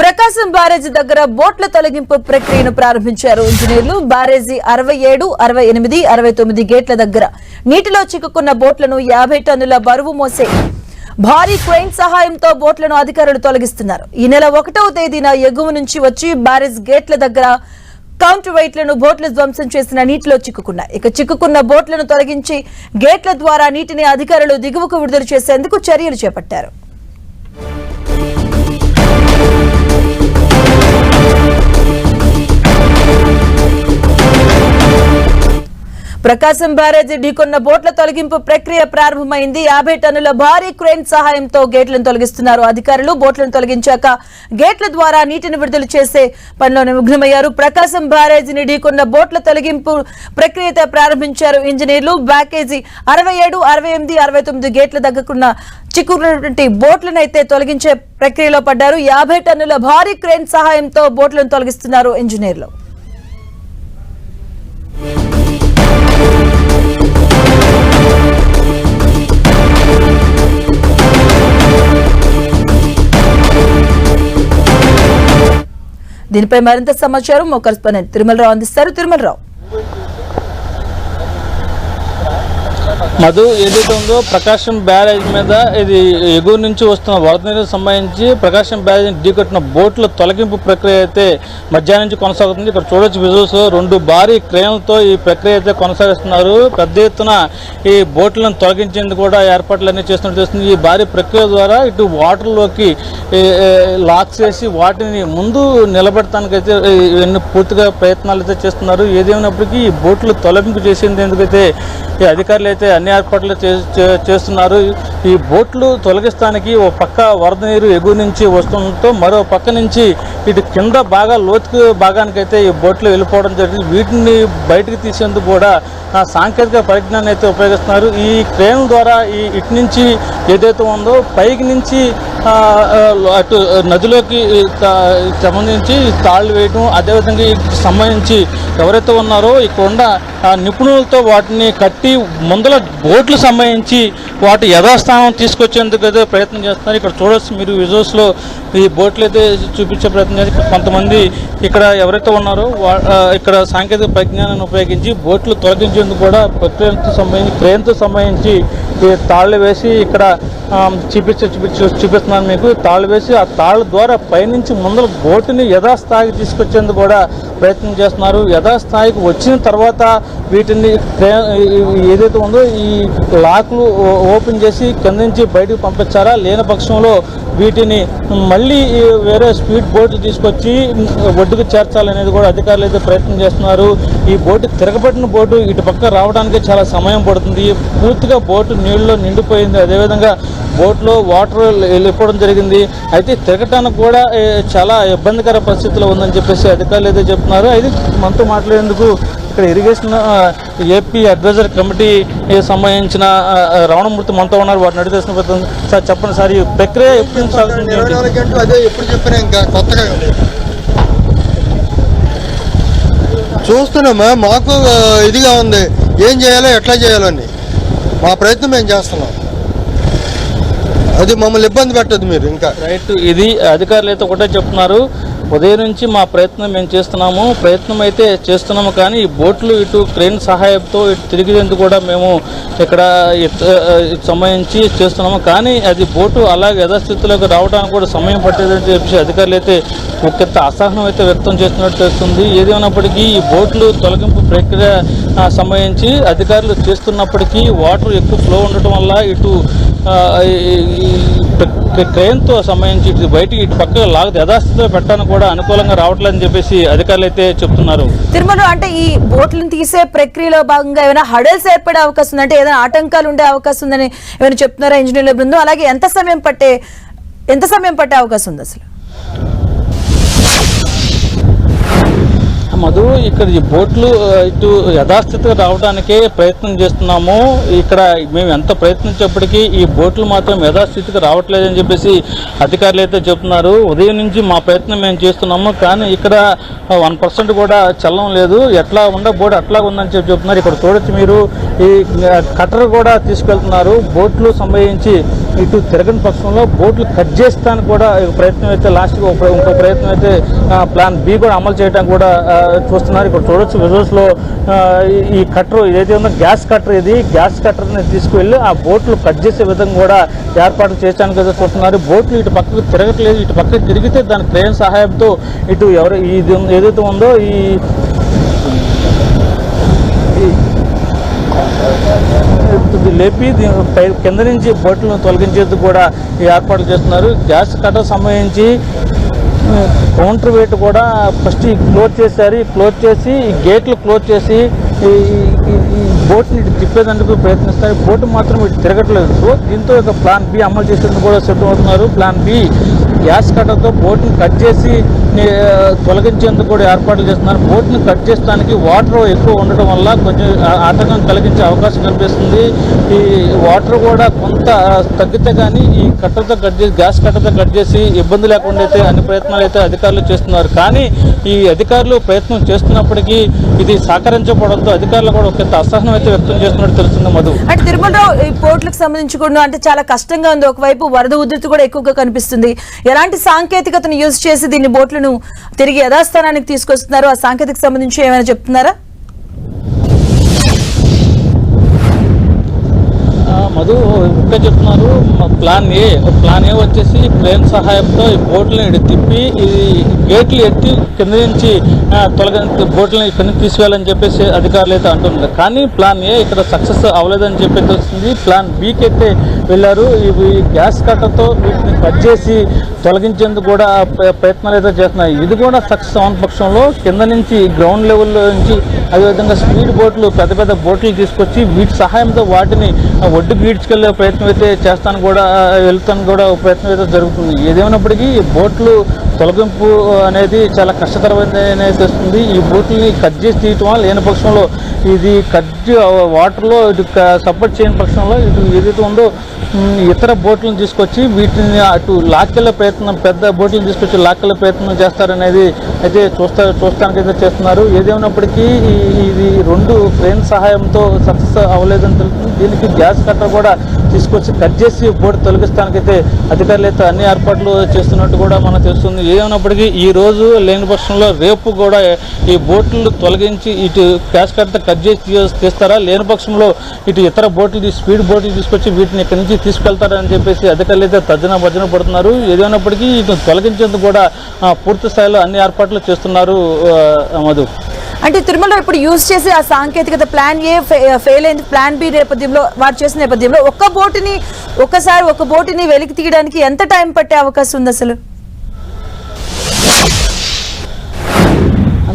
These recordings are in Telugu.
ప్రకాశం బ్యారేజీ దగ్గర బోట్ల తొలగింపు ప్రక్రియను ప్రారంభించారు. ఇంజనీర్లు బ్యారేజీ అరవై ఏడు అరవై ఎనిమిది అరవై తొమ్మిది గేట్ల దగ్గర నీటిలో చిక్కుకున్న బోట్లను యాభై టన్నుల బరువు మోసే భారీ క్రెయిన్ సహాయంతో బోట్లను అధికారులు తొలగిస్తున్నారు. ఈ నెల ఒకటవ తేదీన ఎగువ నుంచి వచ్చి బ్యారేజ్ గేట్ల దగ్గర కౌంటర్ వెయిట్లను బోట్లు ధ్వంసం చేసిన నీటిలో చిక్కుకున్నాయి. ఇక చిక్కుకున్న బోట్లను తొలగించి గేట్ల ద్వారా నీటిని అధికారులు దిగువకు విడుదల చేసేందుకు చర్యలు చేపట్టారు. ప్రకాశం బ్యారేజీ ఢీకొన్న బోట్ల తొలగింపు ప్రక్రియ ప్రారంభమైంది. యాభై టన్నుల భారీ క్రేన్ సహాయంతో గేట్లను తొలగిస్తున్నారు అధికారులు. బోట్లను తొలగించాక గేట్ల ద్వారా నీటిని విడుదల చేసే పనిలో నిమగ్నమయ్యారు ప్రకాశం బ్యారేజీని ఢీకొన్న బోట్ల తొలగింపు ప్రక్రియతో ప్రారంభించారు ఇంజనీర్లు. బ్యాకేజీ అరవై ఏడు అరవై ఎనిమిది అరవై తొమ్మిది గేట్ల దగ్గరకున్న చిక్కుకున్నటువంటి బోట్లను అయితే తొలగించే ప్రక్రియలో పడ్డారు. యాభై టన్నుల భారీ క్రేన్ సహాయంతో బోట్లను తొలగిస్తున్నారు ఇంజనీర్లు. దీనిపై మరింత సమాచారం మా కరెస్పాండెంట్ తిరుమలరావు అందిస్తారు. తిరుమలరావు. మధు ఏదైతే ఉందో ప్రకాశం బ్యారేజ్ మీద ఇది ఎగువ నుంచి వస్తున్న వరద నీరుకు సంబంధించి ప్రకాశం బ్యారేజ్ ఢీకొట్టిన బోట్ల తొలగింపు ప్రక్రియ అయితే మధ్యాహ్నం నుంచి కొనసాగుతుంది. ఇక్కడ చూడొచ్చు విజువల్స్ రెండు భారీ క్రేన్లతో ఈ ప్రక్రియ అయితే కొనసాగిస్తున్నారు. పెద్ద ఎత్తున ఈ బోట్లను తొలగించేందుకు కూడా ఏర్పాట్లన్నీ చేస్తున్నట్టు తెలుస్తుంది. ఈ భారీ ప్రక్రియ ద్వారా ఇటు వాటర్లోకి లాక్ చేసి వాటిని ముందు నిలబెట్టడానికైతే ఇవన్నీ పూర్తిగా ప్రయత్నాలు అయితే చేస్తున్నారు. ఏదేమైనప్పటికీ ఈ బోట్లు తొలగింపు చేసేందుకైతే ఈ అధికారులు అయితే అన్ని ఏర్పాట్లు చే- చేస్తున్నారు. ఈ బోట్లు తొలగిస్తానికి ఓ పక్క వరద నీరు ఎగువ నుంచి వస్తుండటంతో మరో పక్క నుంచి ఇటు కింద బాగా లోతుకు భాగానికైతే ఈ బోట్లు వెళ్ళిపోవడం జరిగింది. వీటిని బయటకు తీసేందుకు కూడా సాంకేతిక పరిజ్ఞానం అయితే ఉపయోగిస్తున్నారు. ఈ క్రేన్ ద్వారా ఈ ఇటు నుంచి ఏదైతే ఉందో పైకి నుంచి అటు నదిలోకి సంబంధించి తాళ్ళు వేయడం అదేవిధంగా సంబంధించి ఎవరైతే ఉన్నారో ఇక్కడ కొండ నిపుణులతో వాటిని కట్టి ముందల బోట్లు సంబంధించి వాటి యథాస్థానం తీసుకొచ్చేందుకు అయితే ప్రయత్నం చేస్తున్నారు. ఇక్కడ చూడొచ్చు మీరు విజువల్స్లో ఈ బోట్లు అయితే చూపించే ప్రయత్నం చేసి కొంతమంది ఇక్కడ ఎవరైతే ఉన్నారో ఇక్కడ సాంకేతిక పరిజ్ఞానాన్ని ఉపయోగించి బోట్లు తొలగించేందుకు కూడా ప్రక్రియతో సంబంధించి క్రేన్తో సంబంధించి తాళ్ళు వేసి ఇక్కడ చూపించ చూపించ చూపిస్తున్నారు. చూపిస్తున్నాను మీకు తాళ్ళు వేసి ఆ తాళ్ళ ద్వారా పైనుంచి ముందర బోటుని యథాస్థాయికి తీసుకొచ్చేందుకు కూడా ప్రయత్నం చేస్తున్నారు. యథాస్థాయికి వచ్చిన తర్వాత వీటిని ఏదైతే ఉందో ఈ లాక్లు ఓపెన్ చేసి కింద నుంచి బయటకు పంపించారా? లేని పక్షంలో వీటిని మళ్ళీ వేరే స్పీడ్ బోట్లు తీసుకొచ్చి ఒడ్డుకు చేర్చాలనేది కూడా అధికారులు అయితే ప్రయత్నం చేస్తున్నారు. ఈ బోటు తిరగబడిన బోటు ఇటు పక్క రావడానికి చాలా సమయం పడుతుంది. పూర్తిగా బోటు నీళ్ళలో నిండిపోయింది. అదేవిధంగా బోట్లో వాటర్ వెళ్ళిపోవడం జరిగింది. అయితే తిరగటానికి కూడా చాలా ఇబ్బందికర పరిస్థితిలో ఉందని చెప్పేసి అధికారులు అయితే చెప్తున్నారు. అయితే మనతో మాట్లాడేందుకు ఇక్కడ ఇరిగేషన్ ఏపీ అడ్వైజర్ కమిటీ సంబంధించిన రావణమూర్తి మనతో ఉన్నారు. వాటిని అడిగి తెలిసిన సార్ చెప్పండి సార్ ఈ ప్రక్రియ ఎప్పుడు నుంచి అదే ఎప్పుడు చెప్పినా ఇంకా కొత్తగా చూస్తున్నామా? మాకు ఇదిగా ఉంది. ఏం చేయాలో ఎట్లా చేయాలని మా ప్రయత్నం మేము చేస్తున్నాం. అది మమ్మల్ని ఇబ్బంది పెట్టదు మీరు ఇంకా. రైట్ ఇది అధికారులు అయితే ఒకటే చెప్తున్నారు. ఉదయం నుంచి మా ప్రయత్నం మేము చేస్తున్నాము. ప్రయత్నం అయితే చేస్తున్నాము కానీ ఈ బోట్లు ఇటు క్రెయిన్ సహాయంతో ఇటు తిరిగేందుకు కూడా మేము ఇక్కడ సంబంధించి చేస్తున్నాము. కానీ అది బోటు అలాగే యథాస్థితిలోకి రావడానికి కూడా సమయం పట్టేదని చెప్పేసి అధికారులు అయితే ఒకంత అసహనం అయితే వ్యక్తం చేస్తున్నట్టు తెలుస్తుంది. ఏదేమైనప్పటికీ ఈ బోట్లు తొలగింపు ప్రక్రియ సంబంధించి అధికారులు చేస్తున్నప్పటికీ వాటర్ ఎక్కువ ఫ్లో ఉండటం వల్ల ఇటు క్రేన్తో సంబంధించి ఇటు బయటికి ఇటు పక్కగా లాగదు యథాస్థితిలో పెట్టడానికి కూడా అనుకూలంగా రావట్లేదని చెప్పేసి అధికారులు అయితే చెప్తున్నారు. తిరుమల అంటే ఈ బోట్లను తీసే ప్రక్రియలో భాగంగా ఏమైనా హడల్స్ ఏర్పడే అవకాశం ఉంది? అంటే ఏదైనా ఆటంకాలు ఉండే అవకాశం ఉందని ఏమైనా చెప్తున్నారా ఇంజనీర్ల బృందం? అలాగే ఎంత సమయం పట్టే ఎంత సమయం పట్టే అవకాశం ఉంది అసలు? మధు ఇక్కడ ఈ బోట్లు ఇటు యథాస్థితిగా రావడానికే ప్రయత్నం చేస్తున్నాము. ఇక్కడ మేము ఎంత ప్రయత్నించేప్పటికీ ఈ బోట్లు మాత్రం యథాస్థితికి రావట్లేదని చెప్పేసి అధికారులు అయితే చెప్తున్నారు ఉదయం నుంచి మా ప్రయత్నం మేము చేస్తున్నాము కానీ ఇక్కడ వన్ పర్సెంట్ కూడా చల్లం లేదు. ఎట్లా ఉండ బోట్ అట్లా ఉందని చెప్పి చెప్తున్నారు ఇక్కడ చూడొచ్చు మీరు ఈ కట్టర్ కూడా తీసుకెళ్తున్నారు. బోట్లు సంబంధించి ఇటు తిరగని పక్షంలో బోట్లు కట్ చేస్తానికి కూడా ప్రయత్నం అయితే లాస్ట్గా ఇంకో ప్రయత్నం అయితే ప్లాన్ బి కూడా అమలు చేయడానికి కూడా చూస్తున్నారు. ఇక్కడ చూడొచ్చు విజువల్స్లో ఈ- కట్టరు కట్టర్ ఏదైతే ఉందో గ్యాస్ కట్టర్ ఇది గ్యాస్ కట్టర్ని తీసుకువెళ్ళి ఆ బోట్లు కట్ చేసే విధంగా కూడా ఏర్పాటు చేయడానికి ఏదో చూస్తున్నారు. బోట్లు ఇటు పక్కకు తిరగట్లేదు ఇటు పక్కకు తిరిగితే దాని క్రేన్ సహాయంతో ఇటు ఎవరు ఇది ఏదైతే ఉందో ఈ లేపి దీని పై కింద నుంచి బోట్లను తొలగించేందుకు కూడా ఏర్పాట్లు చేస్తున్నారు. గ్యాస్ కట్టర్ సంబంధించి కౌంటర్ వెయిట్ కూడా ఫస్ట్ క్లోజ్ చేశారు. క్లోజ్ చేసి గేట్లు క్లోజ్ చేసి ఈ బోట్ని ఇటు ప్రయత్నిస్తారు. బోట్ మాత్రం ఇటు తిరగట్లేదు. సో దీంతో ఒక ప్లాన్ బి అమలు చేసేందుకు కూడా సిద్ధమవుతున్నారు ప్లాన్ బి గ్యాస్ కట్టర్తో బోట్ని కట్ చేసి తొలగించేందుకు కూడా ఏర్పాట్లు చేస్తున్నారు. బోట్ని కట్ చేసడానికి వాటర్ ఎక్కువ ఉండటం వల్ల కొంచెం ఆటంకం కలిగించే అవకాశం కనిపిస్తుంది. ఈ వాటర్ కూడా కొంత తగ్గితే కానీ ఈ కట్టర్తో కట్ చేసి గ్యాస్ కట్టర్తో కట్ చేసి ఇబ్బంది లేకుండా అయితే అన్ని ప్రయత్నాలు అయితే అధికారులు చేస్తున్నారు. కానీ ఈ అధికారులు ప్రయత్నం చేస్తున్నప్పటికీ ఇది సహకరించకపోవడంతో అధికారులు కూడా ఒక అసహనం అయితే వ్యక్తం చేస్తున్నట్టు తెలుస్తుంది మధు. అంటే తిరుమలరావు ఈ పోర్టులకు సంబంధించి కూడా అంటే చాలా కష్టంగా ఉంది. ఒకవైపు వరద ఉధృతి కూడా ఎక్కువగా కనిపిస్తుంది. ఎలాంటి సాంకేతికతను యూజ్ చేసి దీన్ని బోట్లను తిరిగి యథాస్థానానికి తీసుకొస్తున్నారు? ఆ సాంకేతిక సంబంధించి ఏమైనా చెప్తున్నారా? మధు ఇంకా చెప్తున్నారు ప్లాన్ ఏ. ప్లాన్ ఏ వచ్చేసి ప్లేన్ సహాయంతో ఈ బోట్లను ఇటు తిప్పి ఈ గేట్లు ఎత్తి కింద నుంచి తొలగ బోట్లను ఇక్కడి నుంచి తీసుకెళ్ళని చెప్పేసి అధికారులు అయితే అంటున్నారు. కానీ ప్లాన్ ఏ ఇక్కడ సక్సెస్ అవ్వలేదని చెప్పేసి వస్తుంది. ప్లాన్ బీకి అయితే వెళ్ళారు. ఇవి గ్యాస్ కట్టతో వీటిని కట్ చేసి తొలగించేందుకు కూడా ప్ర- ప్రయత్నాలు అయితే చేస్తున్నాయి. ఇది కూడా సక్సెస్ అవని పక్షంలో కింద నుంచి గ్రౌండ్ లెవెల్లో నుంచి అదేవిధంగా స్పీడ్ బోట్లు పెద్ద పెద్ద బోట్లు తీసుకొచ్చి వీటి సహాయంతో వాటిని ఒడ్డు ఒడ్డుకు ఈడ్చుకెళ్ళే ప్రయత్నం అయితే చేస్తాను కూడా వెళ్తాను కూడా ప్రయత్నం అయితే జరుగుతుంది. ఏదేమైనప్పటికీ ఈ బోట్లు తొలగింపు అనేది చాలా కష్టతరమైనది అనేది వస్తుంది ఈ బోట్లని కట్ చేసి తీయటం లేని పక్షంలో ఇది కట్ వాటర్లో ఇటు సపోర్ట్ చేయని పక్షంలో ఇటు ఏదైతే ఉందో ఇతర బోట్లను తీసుకొచ్చి వీటిని అటు లాక్కెళ్ళే ప్రయత్నం పెద్ద బోట్లను తీసుకొచ్చి లాక్కెళ్ళే ప్రయత్నం చేస్తారనేది అయితే చూస్తా చూస్తానికైతే చేస్తున్నారు. ఏదేమైనప్పటికీ ఇది రెండు క్రేన్ సహాయంతో సక్సెస్ అవ్వలేదని తెలుస్తుంది. దీనికి గ్యాస్ కట్టర్ కూడా తీసుకొచ్చి కట్ చేసి బోట్ తొలగిస్తానికైతే అధికారులు అయితే అన్ని ఏర్పాట్లు చేస్తున్నట్టు కూడా మనకు తెలుస్తుంది. ఏమైనప్పటికీ ఈ రోజు లేని పక్షంలో రేపు కూడా ఈ బోట్లు తొలగించి ఇటు గ్యాస్ కట్టర్ కట్ చేసి తీస్తారా? లేని పక్షంలో ఇటు ఇతర బోట్లు స్పీడ్ బోట్లు తీసుకొచ్చి వీటిని ఇక్కడి నుంచి తీసుకెళ్తారని చెప్పేసి అధికారులు అయితే తర్జన భర్జన పడుతున్నారు. ఏదైనప్పటికీ ఇటు తొలగించేందుకు కూడా పూర్తి స్థాయిలో అన్ని ఏర్పాట్లు చేస్తున్నారు మధు. అంటే తిరుమలలో ఇప్పుడు యూజ్ చేసే ఆ సాంకేతికత ప్లాన్ ఏ ఫెయిల్ అయింది ప్లాన్ బి నేపథ్యంలో వారు చేసిన నేపథ్యంలో ఒక్క బోటుని ఒక్కసారి ఒక బోటుని వెలికి తీయడానికి ఎంత టైం పట్టే అవకాశం ఉంది అసలు?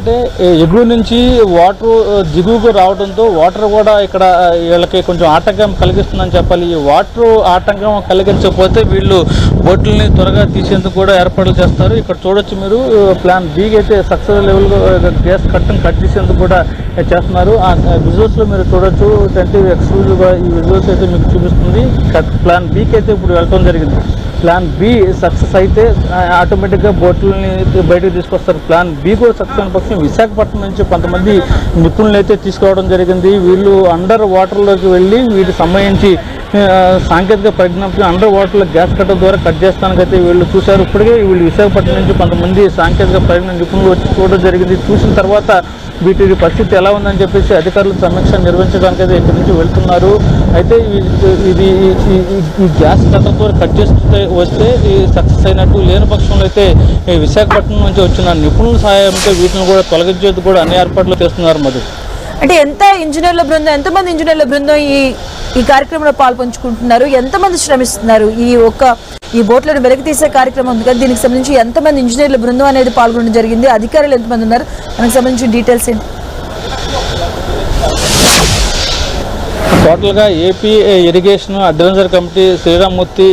అంటే ఏ, ఎగువ నుంచి వాటర్ దిగువకు రావడంతో వాటర్ కూడా ఇక్కడ వీళ్ళకి కొంచెం ఆటంకం కలిగిస్తుందని చెప్పాలి. ఈ వాటర్ ఆటంకం కలిగించకపోతే వీళ్ళు బోట్లని త్వరగా తీసేందుకు కూడా ఏర్పాట్లు చేస్తారు. ఇక్కడ చూడొచ్చు మీరు ప్లాన్ బీకి అయితే సక్సెస్ లెవెల్ గ్యాస్ కట్టం కట్ చేసేందుకు కూడా చేస్తున్నారు. ఆ విజువల్స్లో మీరు చూడొచ్చు. అంటే ఎక్స్క్లూజివ్ ఈ విజువల్స్ అయితే మీకు చూపిస్తుంది. ప్లాన్ బీకి అయితే ఇప్పుడు వెళ్ళటం జరిగింది. ప్లాన్ బి సక్సెస్ అయితే ఆటోమేటిక్గా బోట్లని బయటకు తీసుకొస్తారు. ప్లాన్ బి కూడా సక్సెస్ అయిన పక్షం విశాఖపట్నం నుంచి కొంతమంది నిపుణులు అయితే తీసుకోవడం జరిగింది. వీళ్ళు అండర్ వాటర్లోకి వెళ్ళి వీటికి సంబంధించి సాంకేతిక పరిజ్ఞానం అండర్ వాటర్లో గ్యాస్ కట్టర్ ద్వారా కట్ చేస్తానికైతే వీళ్ళు చూశారు. ఇప్పటికే వీళ్ళు విశాఖపట్నం నుంచి కొంతమంది సాంకేతిక పరిజ్ఞాన నిపుణులు వచ్చి చూడడం జరిగింది. చూసిన తర్వాత వీటి పరిస్థితి ఎలా ఉందని చెప్పేసి అధికారులు సమీక్ష నిర్వహించడానికి అయితే ఇక్కడి నుంచి వెళ్తున్నారు. అయితే ఇది ఈ- గ్యాస్ కట్టర్ ద్వారా కట్ చేస్తే వస్తే ఈ సక్సెస్ అయినట్టు లేని పక్షంలో అయితే విశాఖపట్నం నుంచి వచ్చిన నిపుణుల సహాయంతో వీటిని కూడా తొలగించేది కూడా అన్ని ఏర్పాట్లు చేస్తున్నారు మధు. అంటే ఎంత ఇంజనీర్ల బృందం ఎంతమంది ఇంజనీర్ల బృందం ఈ ఈ కార్యక్రమంలో పాల్పంచుకుంటున్నారు? ఎంతమంది శ్రమిస్తున్నారు? ఈ ఒక్క ఈ బోట్లను వెలికి తీసే కార్యక్రమం ఉంది కదా దీనికి సంబంధించి ఎంతమంది ఇంజనీర్ల బృందం అనేది పాల్గొనడం జరిగింది? అధికారులు ఎంతమంది ఉన్నారు? దానికి సంబంధించి డీటెయిల్స్ ఏంటి? టోటల్గా AP irrigation adventure committee Sriramamurthy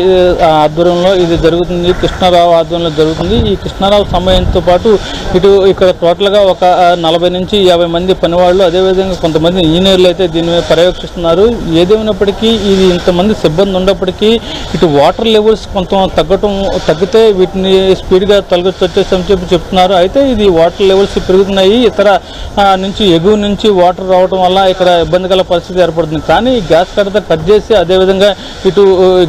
ఆధ్వర్యంలో ఇది జరుగుతుంది. కృష్ణారావు ఆధ్వర్యంలో జరుగుతుంది. ఈ కృష్ణారావు సమయంతో పాటు ఇటు ఇక్కడ టోటల్గా ఒక నలభై నుంచి యాభై మంది పనివాళ్ళు అదేవిధంగా కొంతమంది ఇంజనీర్లు అయితే దీని మీద పర్యవేక్షిస్తున్నారు. ఏదేమైనప్పటికీ ఇది ఇంతమంది సిబ్బంది ఉన్నప్పటికీ ఇటు వాటర్ లెవెల్స్ కొంత తగ్గటం తగ్గితే వీటిని స్పీడ్గా తొలగొచ్చు అని చెప్పి చెప్తున్నారు. అయితే ఇది వాటర్ లెవెల్స్ పెరుగుతున్నాయి. ఇతర నుంచి ఎగువ నుంచి వాటర్ రావడం వల్ల ఇక్కడ ఇబ్బందికర పరిస్థితి ఏర్పడుతుంది. కానీ ఈ గ్యాస్ కట్టర్ కట్ చేసి అదేవిధంగా ఇటు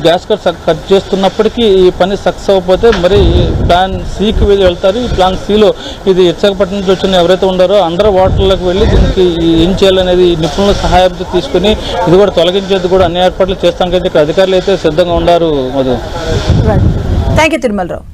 గ్యాస్ కట్ కట్ చేస్తున్నప్పటికీ ఈ పని సక్సెస్ అవ్వకపోతే మరి ఈ ప్లాన్ సికి వెళ్ళి వెళ్తారు. ఈ ప్లాన్ సిలో ఇది విశాఖపట్నం నుంచి వచ్చిన ఎవరైతే ఉన్నారో అందరూ వాటర్లోకి వెళ్ళి దీనికి ఏం చేయాలనేది నిపుణుల సహాయంతో తీసుకుని ఇది కూడా తొలగించేది కూడా అన్ని ఏర్పాట్లు చేస్తానికైతే ఇక్కడ అధికారులు అయితే సిద్ధంగా ఉన్నారు. మధు. Thank you Tirumalarao